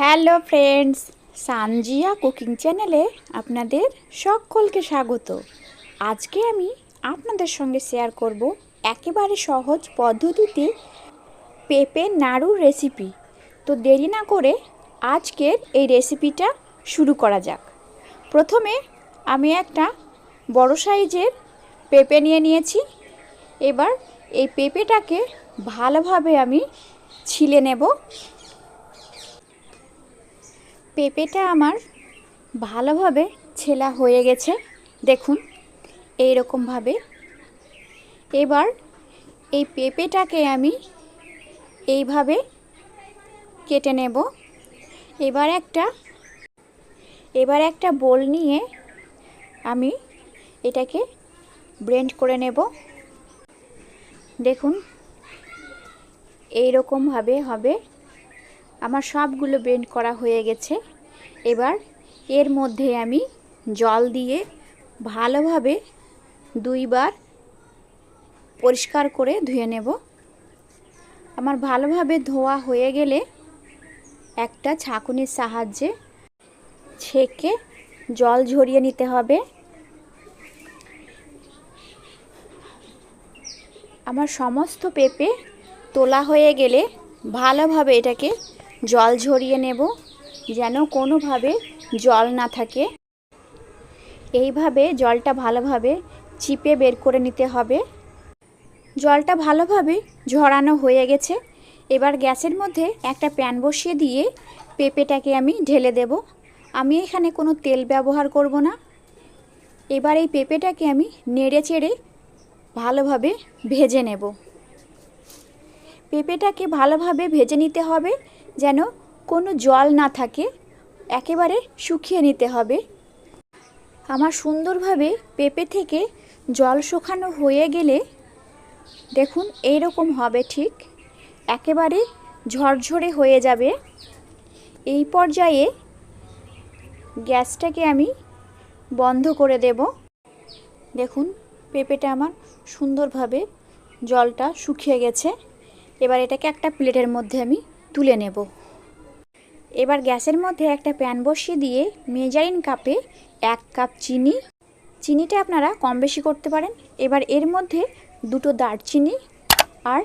Hello friends, Sanjia cooking চ্যানেলে আপনাদের সকলকে স্বাগত। আজকে আমি আপনাদের সঙ্গে শেয়ার করব একেবারে সহজ পদ্ধতিতে পেঁপে নাড়ুর রেসিপি। তো দেরি না করে আজকের এই রেসিপিটা শুরু করা যাক। প্রথমে আমি একটা বড় সাইজের পেঁপে নিয়ে নিয়েছি। এবার এই পেঁপেটাকে ভালোভাবে আমি ছিলে নেব। পেঁপেটা আমার ভালোভাবে ছেলা হয়ে গেছে, দেখুন এই রকমভাবে এবার এই পেঁপেটাকে আমি এইভাবে কেটে নেব। এবার একটা এবার একটা বোল নিয়ে আমি এটাকে ব্রেন্ড করে নেব। দেখুন এই রকমভাবে হবে। আমার সবগুলো ব্লেন্ড করা হয়ে গেছে। এবার এর মধ্যে আমি জল দিয়ে ভালোভাবে দুইবার পরিষ্কার করে ধুয়ে নেব। আমার ভালোভাবে ধোয়া হয়ে গেলে একটা ছাঁকুনির সাহায্যে ছেঁকে জল ঝরিয়ে নিতে হবে। আমার সমস্ত পেঁপে তোলা হয়ে গেলে ভালোভাবে এটাকে জল ঝরিয়ে নেব যেন কোনোভাবে জল না থাকে। এইভাবে জলটা ভালোভাবে চিপে বের করে নিতে হবে। জলটা ভালোভাবে ঝরানো হয়ে গেছে। এবার গ্যাসের মধ্যে একটা প্যান বসিয়ে দিয়ে পেঁপেটাকে আমি ঢেলে দেব। আমি এখানে কোনো তেল ব্যবহার করব না। এবার এই পেঁপেটাকে আমি নেড়ে চেড়ে ভালোভাবে ভেজে নেব। পেঁপেটাকে ভালোভাবে ভেজে নিতে হবে, যেন কোনো জল না থাকে। একেবারে শুকিয়ে নিতে হবে। আমার সুন্দরভাবে পেঁপে থেকে জল শুকানো হয়ে গেলে দেখুন এই রকম হবে ঠিক। একেবারে ঝরঝরে হয়ে যাবে। এই পর্যায়ে গ্যাসটাকে আমি বন্ধ করে দেব। দেখুন পেঁপেটা আমার সুন্দরভাবে জলটা শুকিয়ে গেছে। এবার এটাকে একটা প্লেটের মধ্যে আমি তুলে নেব। এবার গ্যাসের মধ্যে একটা প্যান বসিয়ে দিয়ে মেজারিন কাপে এক কাপ চিনি। চিনিটা আপনারা কম বেশি করতে পারেন। এবার এর মধ্যে দুটো দারচিনি আর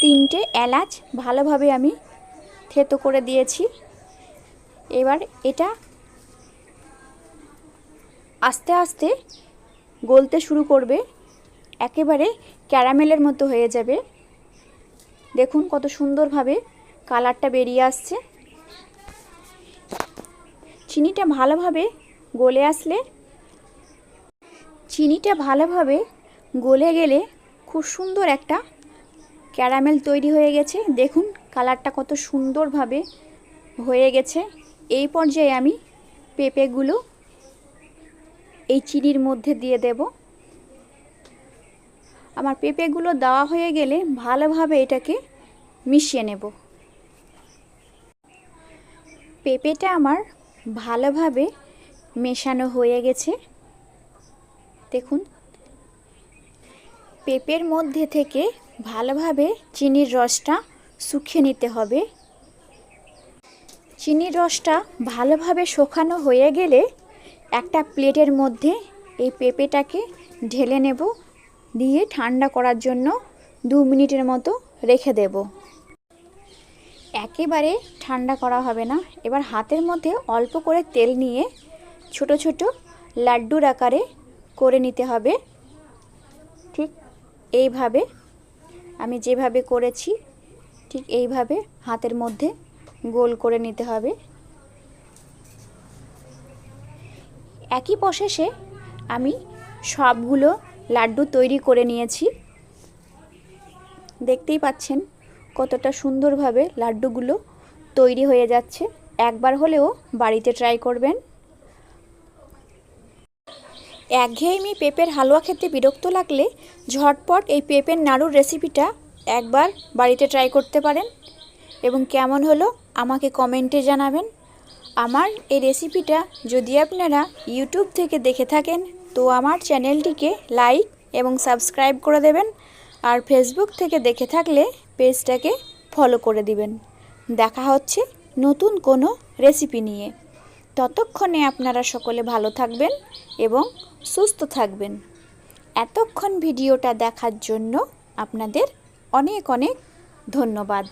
তিনটে এলাচ ভালোভাবে আমি থেতো করে দিয়েছি। এবার এটা আস্তে আস্তে গলতে শুরু করবে। একেবারে ক্যারামেলের মতো হয়ে যাবে। দেখুন কত সুন্দরভাবে কালারটা বেরিয়ে আসছে। চিনিটা ভালোভাবে গলে আসলে, চিনিটা ভালোভাবে গলে গেলে খুব সুন্দর একটা ক্যারামেল তৈরি হয়ে গেছে। দেখুন কালারটা কত সুন্দরভাবে হয়ে গেছে। এই পর্যায়ে আমি পেঁপেগুলো এই চিনির মধ্যে দিয়ে দেব। আমার পেঁপেগুলো দেওয়া হয়ে গেলে ভালোভাবে এটাকে মিশিয়ে নেব। পেঁপেটা আমার ভালোভাবে মেশানো হয়ে গেছে। দেখুন, পেঁপের মধ্যে থেকে ভালোভাবে চিনির রসটা শুকিয়ে নিতে হবে। চিনির রসটা ভালোভাবে শোকানো হয়ে গেলে একটা প্লেটের মধ্যে এই পেঁপেটাকে ঢেলে নেব। দিয়ে ঠান্ডা করার জন্য দু মিনিটের মতো রেখে দেব। একেবারে ঠান্ডা করা হবে না। এবার হাতের মধ্যে অল্প করে তেল নিয়ে ছোট ছোট লাড্ডুর আকারে করে নিতে হবে। ঠিক এইভাবে আমি যেভাবে করেছি, ঠিক এইভাবে হাতের মধ্যে গোল করে নিতে হবে। একই প্রসেসে আমি সবগুলো লাড্ডু তৈরি করে নিয়েছি। দেখতেই পাচ্ছেন কতটা সুন্দরভাবে লাড্ডুগুলো তৈরি হয়ে যাচ্ছে। একবার হলেও বাড়িতে ট্রাই করবেন। একঘেয়েমি পেঁপের হালুয়া খেতে বিরক্ত লাগলে ঝটপট এই পেঁপের নাড়ুর রেসিপিটা একবার বাড়িতে ট্রাই করতে পারেন। এবং কেমন হলো আমাকে কমেন্টে জানাবেন। আমার এই রেসিপিটা যদি আপনারা ইউটিউব থেকে দেখে থাকেন তো আমার চ্যানেলটিকে লাইক এবং সাবস্ক্রাইব করে দেবেন আর ফেসবুক থেকে দেখে থাকলে পেজটাকে ফলো করে দিবেন। দেখা হচ্ছে নতুন কোনো রেসিপি নিয়ে। ততক্ষণে আপনারা সকলে ভালো থাকবেন এবং সুস্থ থাকবেন। এতক্ষণ ভিডিওটা দেখার জন্য আপনাদের অনেক অনেক ধন্যবাদ।